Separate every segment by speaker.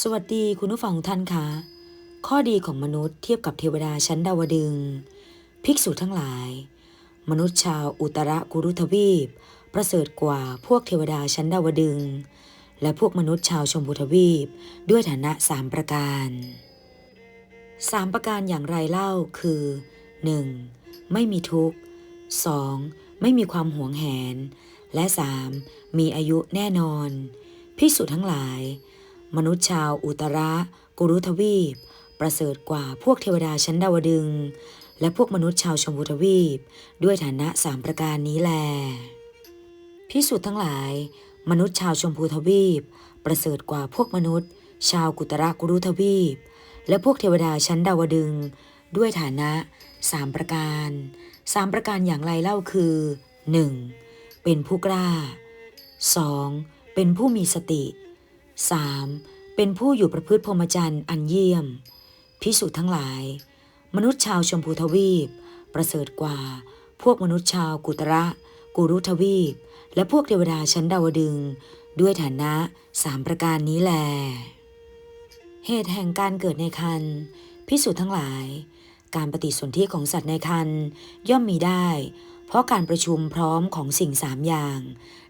Speaker 1: สวัสดีคุณผู้ฟังท่านคะ ข้อดีของมนุษย์เทียบกับเทวดาชั้นดาวดึงส์ภิกษุทั้งหลาย มนุษย์ชาวอุตรกุรุทวีป ประเสริฐกว่าพวกเทวดาชั้นดาวดึง และพวกมนุษย์ชาวชมพูทวีป ด้วยฐานะสามประการสามประการอย่างไรเล่าคือ 1. ไม่มีทุกข์ 2. ไม่มีความหวงแหน และ 3. มีอายุแน่นอน ภิกษุทั้งหลาย มนุษย์ชาวอุตระกุรุทวีป ประเสริฐกว่าพวกเทวดาชั้นดาวดึง และพวกมนุษย์ชาวชมพูทวีป ด้วยฐานะสามประการนี้แลพิสุทธ์ทั้งหลาย มนุษย์ชาวชมพูทวีป ประเสริฐกว่าพวกมนุษย์ ชาวกุตระกุรุทวีป และพวกเทวดาชั้นดาวดึง ด้วยฐานะสามประการสามประการอย่างไรเล่าคือ 1. เป็นผู้กล้า 2. เป็นผู้มีสติ 3. เป็นผู้อยู่ประพฤติพรหมจรรย์อันเยี่ยม พิสุทั้งหลาย มนุษย์ชาวชมพูทวีป ประเสริฐกว่า พวกมนุษย์ชาวกุตระ กุรุทวีป และพวกเทวดาชั้นดาวดึง ด้วยฐานะสามประการนี้แล เหตุแห่งการเกิดในคันพิสุทั้งหลาย การปฏิสนธิของสัตว์ในคันย่อมมีได้ เพราะการประชุมพร้อมของสิ่งสามอย่าง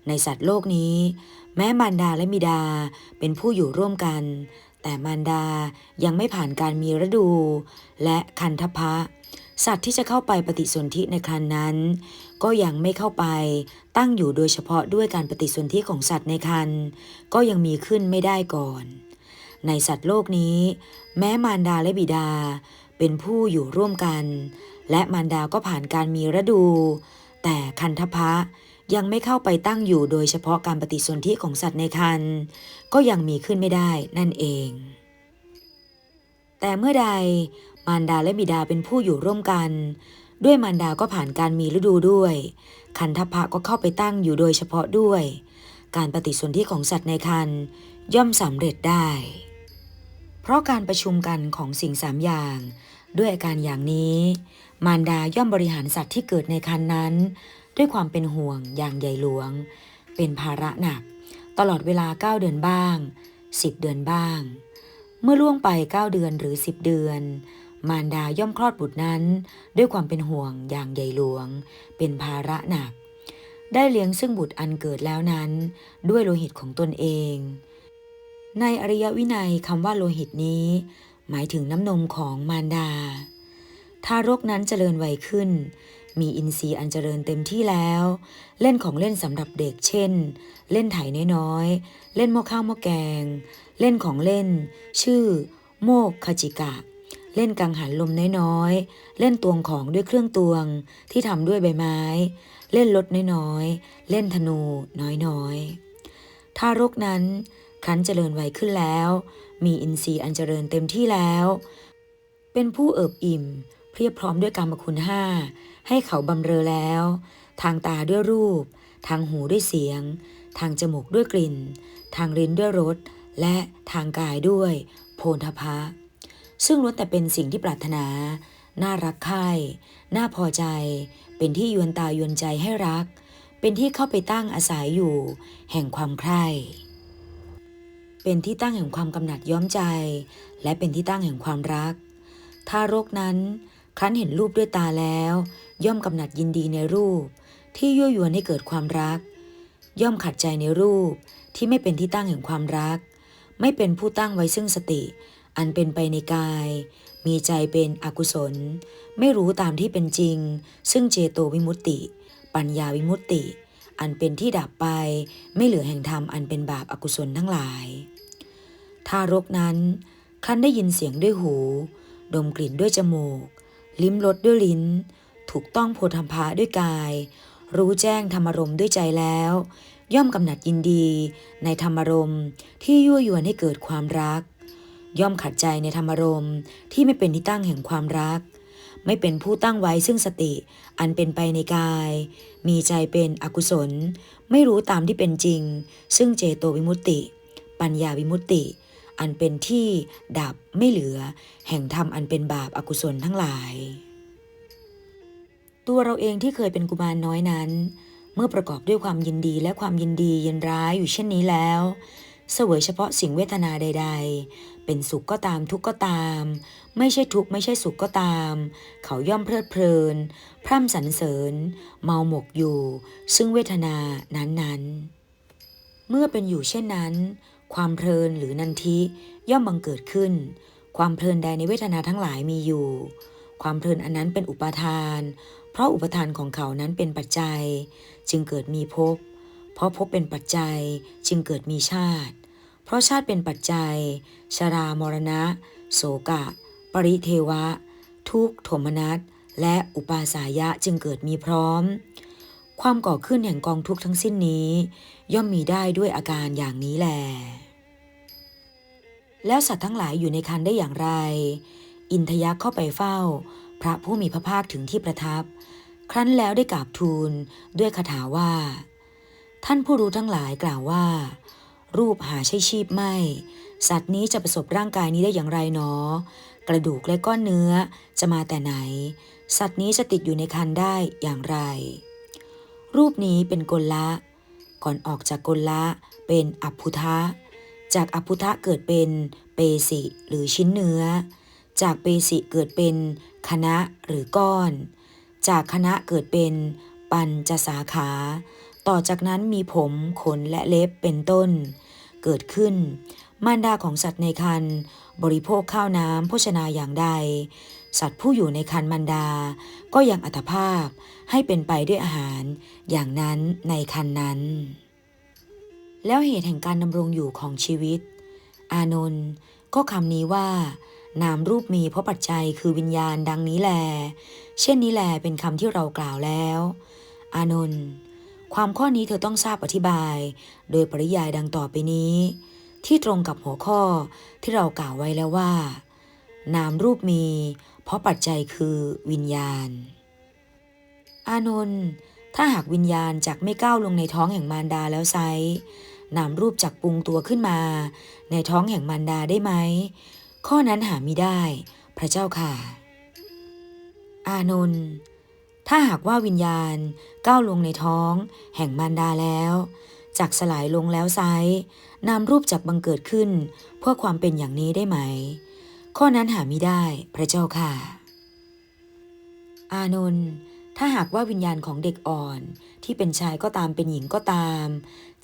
Speaker 1: ในสัตว์โลกนี้ แม้มารดาและบิดาเป็นผู้อยู่ร่วมกัน แต่มารดายังไม่ผ่านการมีฤดู และคันทพะ สัตว์ที่จะเข้าไปปฏิสนธิในครันนั้น ก็ยังไม่เข้าไปตั้งอยู่โดยเฉพาะด้วยการปฏิสนธิของสัตว์ในครันก็ยังมีขึ้นไม่ได้ก่อน ในสัตว์โลกนี้ แม้มารดาและบิดาเป็นผู้อยู่ร่วมกัน และมารดาก็ผ่านการมีฤดู แต่คันทพะยังไม่เข้าไปตั้งอยู่โดยเฉพาะการปฏิสนธิของสัตว์ในครรภ์ก็ยังมีขึ้นไม่ได้นั่นเอง แต่เมื่อใดมารดาและบิดาเป็นผู้อยู่ร่วมกัน ด้วยมารดาก็ผ่านการมีฤดูด้วย คันทพะก็เข้าไปตั้งอยู่โดยเฉพาะด้วย การปฏิสนธิของสัตว์ในครรภ์ย่อมสำเร็จได้ เพราะการประชุมกันของสิ่งสามอย่าง ด้วยอาการอย่างนี้ มารดาย่อมบริหารสัตว์ที่เกิดในครรภ์นั้น ด้วยความเป็นห่วงอย่างใหญ่หลวง เป็นภาระหนัก ตลอดเวลา9เดือนบ้าง 10 เดือนบ้าง เมื่อล่วงไป 9 เดือนหรือ 10 เดือน มารดาย่อมคลอดบุตรนั้น ด้วยความเป็นห่วงอย่างใหญ่หลวง เป็นภาระหนัก ได้เลี้ยงซึ่งบุตรอันเกิดแล้วนั้น ด้วยโลหิตของตนเอง ในอริยวินัยคำว่าโลหิตนี้ หมายถึงน้ำนมของมารดา ทารกนั้นเจริญไวขึ้น มีอินทรีย์อันเจริญเต็มที่แล้ว เล่นของเล่นสำหรับเด็กเช่น เล่นไถน้อยๆ เล่นหม้อข้าวหม้อแกง เล่นของเล่น ชื่อ โมกขจิกะ เล่นกังหันลมน้อยๆ เล่นตวงของด้วยเครื่องตวงที่ทำด้วยใบไม้ เล่นรถน้อยๆ เล่นธนูน้อยๆ ทารกนั้นครั้นเจริญไวขึ้นแล้ว มีอินทรีย์อันเจริญเต็มที่แล้ว เป็นผู้เอิบอิ่ม เพียบพร้อมด้วยกรรมคุณห้า ให้เขาบำเรอแล้ว ทางตาด้วยรูป ทางหูด้วยเสียง ทางจมูกด้วยกลิ่น ทางลิ้นด้วยรส และทางกายด้วย โพธพะ ซึ่งล้วนแต่เป็นสิ่งที่ปรารถนา น่ารักใคร่น่าพอใจ เป็นที่ยวนตายวนใจให้รัก เป็นที่เข้าไปตั้งอาศัยอยู่ แห่งความใคร่ เป็นที่ตั้งแห่งความกำหนัดย้อมใจ และเป็นที่ตั้งแห่งความรักทาโรกนั้นครั้นเห็นรูปด้วยตาแล้ว ย่อมกำหนัดยินดีในรูป ที่ยั่วยวนให้เกิดความรัก ย่อมขัดใจในรูปที่ไม่เป็นที่ตั้งแห่งความรัก ไม่เป็นผู้ตั้งไว้ซึ่งสติ อันเป็นไปในกาย มีใจเป็นอกุศล ไม่รู้ตามที่เป็นจริง ซึ่งเจโตวิมุตติ ปัญญาวิมุตติ อันเป็นที่ดับไป ไม่เหลือแห่งธรรมอันเป็นบาปอากุศลทั้งหลาย ทารกนั้นครั้นได้ยินเสียงด้วยหู ดมกลิ่นด้วยจมูก ลิ้มรสด้วยลิ้น ถูกต้องโพธพะด้วยกาย รู้แจ้งธรรมรมด้วยใจแล้ว ย่อมกำหนัดยินดีในธรรมรมที่ยั่วยวนให้เกิดความรัก ย่อมขัดใจในธรรมรมที่ไม่เป็นที่ตั้งแห่งความรัก ไม่เป็นผู้ตั้งไว้ซึ่งสติอันเป็นไปในกาย มีใจเป็นอกุศล ไม่รู้ตามที่เป็นจริง ซึ่งเจโตวิมุตติ ปัญญาวิมุตติ อันเป็นที่ดับไม่เหลือ แห่งธรรมอันเป็นบาปอากุศลทั้งหลาย ตัวเราเองที่เคยเป็นกุมารน้อยนั้น เมื่อประกอบด้วยความยินดีและความยินดียินร้ายอยู่เช่นนี้แล้ว เสวยเฉพาะสิ่งเวทนาใด ๆ เป็นสุขก็ตามทุกข์ก็ตาม ไม่ใช่ทุกข์ไม่ใช่สุขก็ตาม เขาย่อมเพลิดเพลิน พร่ำสรรเสริญ เมาหมกอยู่ ซึ่งเวทนานั้นๆเมื่อเป็นอยู่เช่นนั้น ความเพลินหรือนันทิย่อมบังเกิดขึ้น ความเพลินใดในเวทนาทั้งหลายมีอยู่ ความเพลินอันนั้นเป็นอุปทาน เพราะอุปทานของเขานั้นเป็นปัจจัย จึงเกิดมีภพ เพราะภพเป็นปัจจัยจึงเกิดมีชาติ เพราะชาติเป็นปัจจัย ชรามรณะ โสกะ ปริเทวะ ทุกโทมนัสและอุปาสายะจึงเกิดมีพร้อม ความก่อขึ้นแห่งกองทุกข์ทั้งสิ้นนี้ ย่อมมีได้ด้วยอาการอย่างนี้แหละ แล้วสัตว์ทั้งหลายอยู่ในคันได้อย่างไร อินทยักษ์เข้าไปเฝ้า พระผู้มีพระภาคถึงที่ประทับ ครั้นแล้วได้กราบทูลด้วยคาถาว่า ท่านผู้รู้ทั้งหลายกล่าวว่า รูปหาใช่ชีพไม่ สัตว์นี้จะประสบร่างกายนี้ได้อย่างไรหนอกระดูกและก้อนเนื้อจะมาแต่ไหน สัตว์นี้จะติดอยู่ในคันได้อย่างไร รูปนี้เป็นกลละ ก่อนออกจากกลละเป็นอัพพุทะ จากอัพพุทะเกิดเป็นเปสิหรือชิ้นเนื้อ จากเปสิเกิดเป็นคณะหรือก้อน จากคณะเกิดเป็นปัญจสาขา ต่อจากนั้นมีผมขนและเล็บเป็นต้น เกิดขึ้น มารดาของสัตว์ในครรภ์บริโภคข้าวน้ำโภชนาอย่างใด สัตว์ผู้อยู่ในครรภ์มารดา ก็ยังอัตภาพให้เป็นไปด้วยอาหาร อย่างนั้นในครรภ์นั้น แล้วเหตุแห่งการดำรงอยู่ของชีวิต อานนท์ก็คำนี้ว่า นามรูปมีเพราะปัจจัยคือวิญญาณดังนี้แล เช่นนี้แลเป็นคำที่เรากล่าวแล้ว อานนท์ความข้อนี้เธอต้องทราบอธิบาย โดยปริยายดังต่อไปนี้ ที่ตรงกับหัวข้อที่เรากล่าวไว้แล้วว่า นามรูปมี เพราะปัจจัยคือวิญญาณ อานนท์ถ้าหากวิญญาณจากไม่ก้าวลงในท้องแห่งมารดาแล้วไซ นามรูปจากปรุงตัวขึ้นมา ในท้องแห่งมารดาได้ไหม ข้อนั้นหามิได้ พระเจ้าค่ะ อานนท์ถ้าหากว่าวิญญาณก้าวลงในท้อง แห่งมารดาแล้วจากสลายลงแล้วไซร้นามรูปจากบังเกิดขึ้น เพื่อความเป็นอย่างนี้ได้ไหม ข้อนั้นหามิได้ พระเจ้าค่ะ อานนท์ถ้าหากว่าวิญญาณของเด็กอ่อนที่เป็นชายก็ตามเป็นหญิงก็ตาม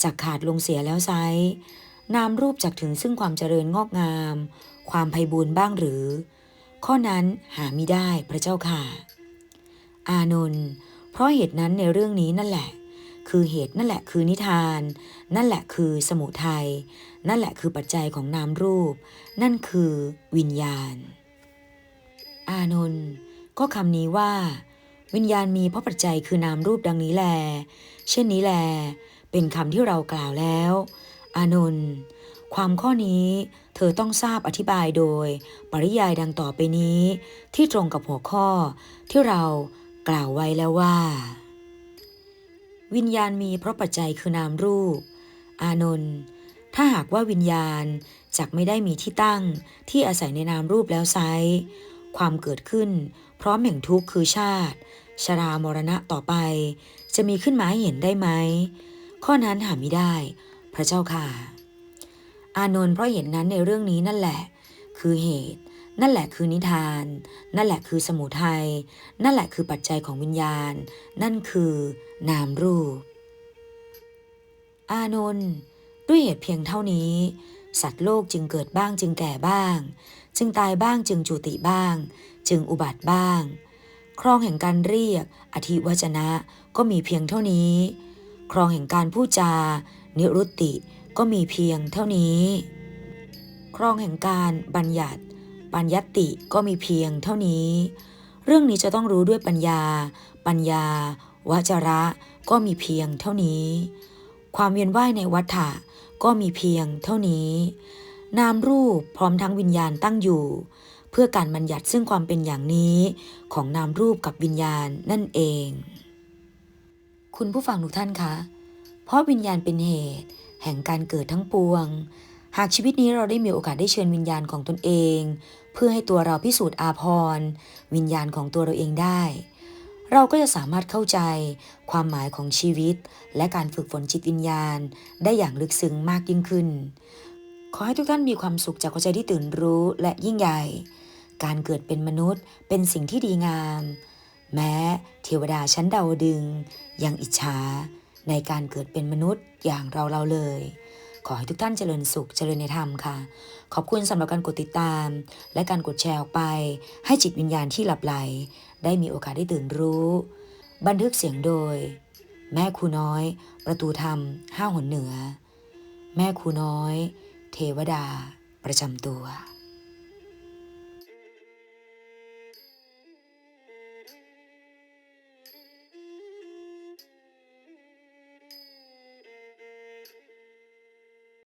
Speaker 1: จากขาดลงเสียแล้วไซร้นามรูปจากถึงซึ่งความเจริญงอกงาม ความไพบูรณ์บ้างหรือ ข้อนั้นหามิได้พระเจ้าค่ะ อานนท์เพราะเหตุนั้นในเรื่องนี้นั่นแหละ คือเหตุนั่นแหละคือนิทาน นั่นแหละคือสมุทัยนั่นแหละคือปัจจัยของนามรูป นั่นคือวิญญาณ อานนท์ก็คำนี้ว่า วิญญาณมีเพราะปัจจัยคือนามรูปดังนี้แล เช่นนี้แล เป็นคำที่เรากล่าวแล้ว อานนท์ความข้อนี้เธอต้องทราบอธิบายโดย ปริยายดังต่อไปนี้ ที่ตรงกับหัวข้อที่เรากล่าวไว้แล้วว่า วิญญาณมีเพราะปัจจัยคือนามรูป อานนท์ถ้าหากว่าวิญญาณจักไม่ได้มีที่ตั้งที่อาศัยในนามรูปแล้วไซความเกิดขึ้น พร้อมแห่งทุกข์คือชาติ ชรามรณะต่อไป จะมีขึ้นมาให้เห็นได้ไหม ข้อนั้นหาไม่ได้ พระเจ้าค่ะ อานนท์เพราะเหตุนั้นในเรื่องนี้นั่นแหละ คือเหตุ นั่นแหละคือนิทาน นั่นแหละคือสมุทัยนั่นแหละคือปัจจัยของวิญญาณ นั่นคือนามรูป อานนท์ด้วยเหตุเพียงเท่านี้ สัตว์โลกจึงเกิดบ้างจึงแก่บ้าง จึงตายบ้างจึงจุติบ้าง จึงอุบัติบ้าง ครองแห่งการเรียก อธิวจนะก็มีเพียงเท่านี้ ครองแห่งการพูดจา นิรุตติก็มีเพียงเท่านี้ ครองแห่งการบัญญัติปัญญัตติก็มีเพียงเท่านี้ เรื่องนี้จะต้องรู้ด้วยปัญญา ปัญญาวจระก็มีเพียงเท่านี้ ความเวียนว่ายในวัฏฏะก็มีเพียงเท่านี้ นามรูปพร้อมทั้งวิญญาณตั้งอยู่ เพื่อการบัญญัติซึ่งความเป็นอย่างนี้ของนามรูปกับวิญญาณนั่นเอง คุณผู้ฟังทุกท่านคะเพราะวิญญาณเป็นเหตุ แห่งการเกิดทั้งปวง หากชีวิตนี้เราได้มีโอกาสได้เชิญวิญญาณของตนเอง เพื่อให้ตัวเราพิสูจน์อาภรณ์วิญญาณของตัวเราเองได้ เราก็จะสามารถเข้าใจความหมายของชีวิต และการฝึกฝนจิตวิญญาณ ได้อย่างลึกซึ้งมากยิ่งขึ้น ขอให้ทุกท่านมีความสุขจากหัวใจที่ตื่นรู้และยิ่งใหญ่ การเกิดเป็นมนุษย์เป็นสิ่งที่ดีงาม แม้เทวดาชั้นดาวดึง ยังอิจฉาในการเกิดเป็นมนุษย์อย่างเราเราเลย ขอให้ทุกท่านเจริญสุขเจริญในธรรมค่ะ ขอบคุณสำหรับการกดติดตาม และการกดแชร์ออกไป ให้จิตวิญญาณที่หลับไหล ได้มีโอกาสได้ตื่นรู้ บันทึกเสียงโดย แม่ครูน้อย ประตูธรรมห้าหนเหนือ แม่ครูน้อย เทวดา ประจำตัว